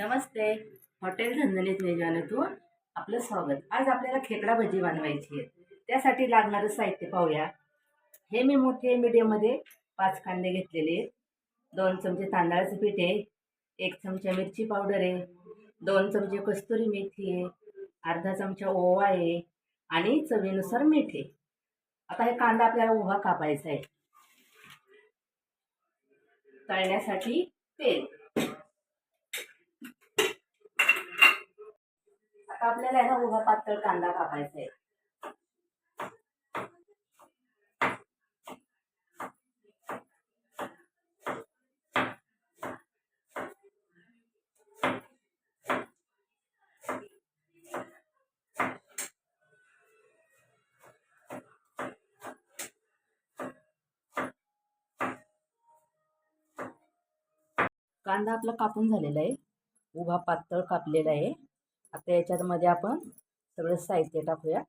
नमस्ते. Hotel झणझणीत मेजवानीतून आपलं स्वागत. आज आपल्याला खेकडा भजी बनवायची आहे. त्यासाठी लागणारं साहित्य पाहूया. हे मी मोठे मीडियममध्ये पाच कांदे घेतलेले आहेत. दोन चमचे तांदळाचं पीठ आहे. एक चमचा मिरची पावडर आहे. दोन चमचे कस्तुरी मेथी आहे. अर्धा चमचा ओवा आहे. आणि चवीनुसार मीठ आहे. आता हे कांदा आपल्याला उभा कापायचा आहे. तळण्यासाठी तेल. आता आपल्याला आहे ना उभा पातळ कांदा कापायचा आहे. कांदा आपला कापून झालेला आहे. उभा पातळ कापलेला आहे. आता याच्यामध्ये आपण सगळं साहित्य टाकूया.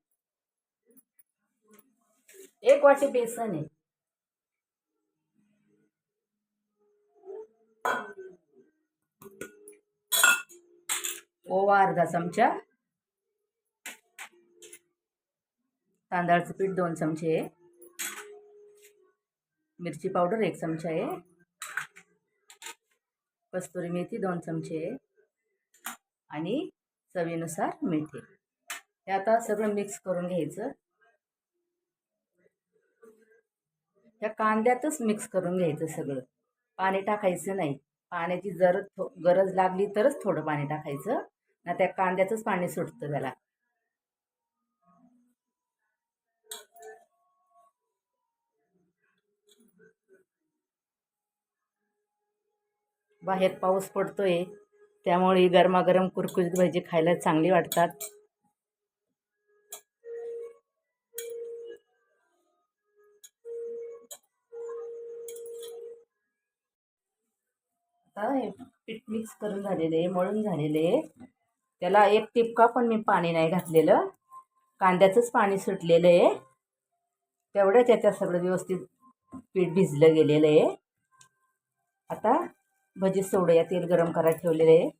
एक वाटी बेसन आहे. ओवा अर्धा चमचा. तांदळाचं पीठ दोन चमचे आहे. मिरची पावडर एक चमचा आहे. कस्तुरी मेथी दोन चमचे आहे. आणि चवीनुसार मिळते. हे आता सगळं मिक्स करून घ्यायचं. त्या कांद्यातच मिक्स करून घ्यायचं सगळं. पाणी टाकायचं नाही. पाण्याची जर गरज लागली तरच थोडं पाणी टाकायचं. ना त्या कांद्यातच पाणी सुटतं त्याला. बाहेर पाऊस पडतोय. त्यामुळे गरमागरम कुरकुरीत भजी खायला चांगली वाटतात. आता हे पीठ मिक्स करून झालेले आहे मळून झालेले. आहे त्याला एक टिपका पण मी पाणी नाही घातलेलं. कांद्याचंच पाणी सुटलेलं आहे. तेवढ्याच याच्यात सगळं व्यवस्थित पीठ भिजलं गेलेलं आहे. आता भजी सोडूया तेल गरम करायला ठेवलेलं आहे.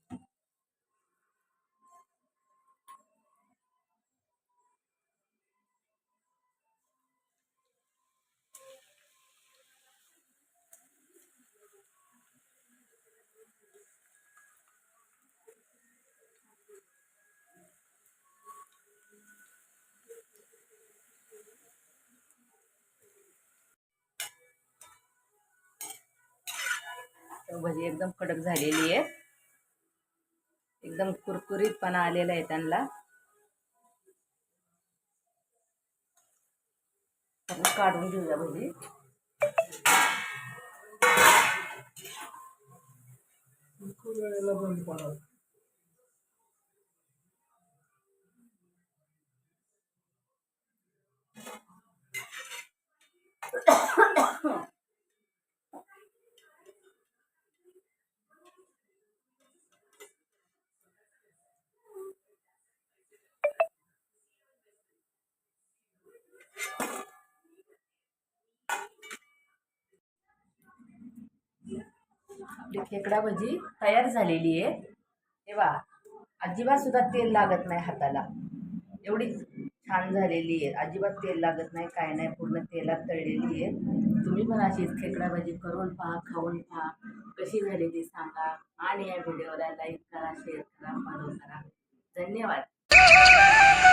भजी एकदम कडक झालेली आहे. एकदम कुरकुरीतपणा आलेला आहे त्यांना. काढून घेऊया भजी. आपली खेकडा भजी तयार झालेली आहे. तेव्हा अजिबात सुद्धा तेल लागत नाही हाताला. एवढी छान झालेली आहे. अजिबात तेल लागत नाही काय नाही पूर्ण तेलात तळलेली आहे. तुम्ही पण अशीच खेकडा भजी करून पहा खाऊन पहा. कशी झालेली सांगा. आणि या व्हिडिओला लाईक करा शेअर करा फॉलो करा. धन्यवाद.